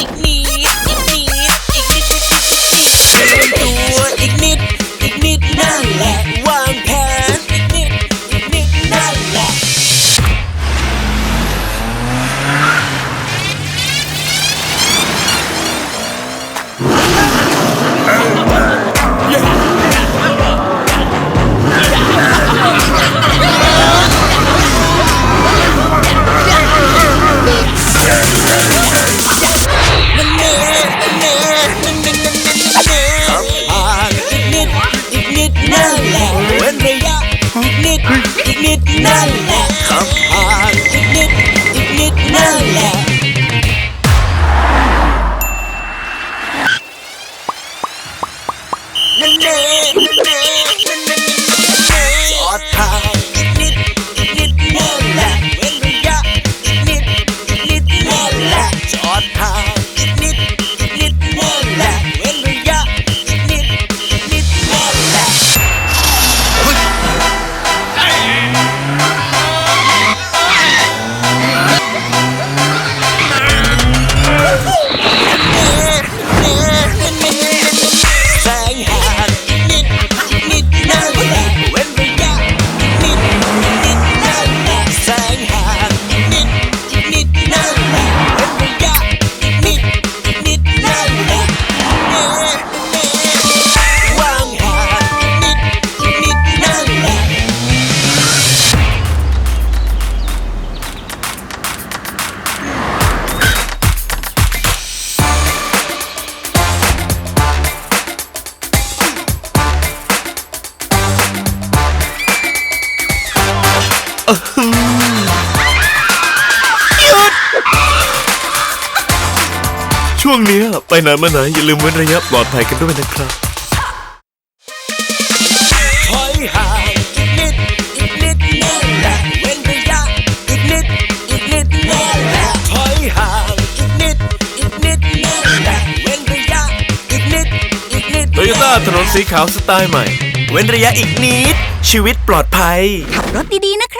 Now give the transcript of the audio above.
อี ช่วงนี้ไปไหนมาไหนอย่าลืมเว้นระยะปลอดภัยกันด้วยนะครับถอยห่างอีกนิดอีกนิดนั่นแหละเว้นระยะอีกนิดอีกนิดนั่นแหละถอยห่างอีกนิดอีกนิดนั่นแหละเว้นระยะอีกนิดอีกนิดโตโยต้าถนนสีขาวสไตล์ใหม่ เว้นระยะอีกนิด ชีวิตปลอดภัย ขับรถดีๆนะครับ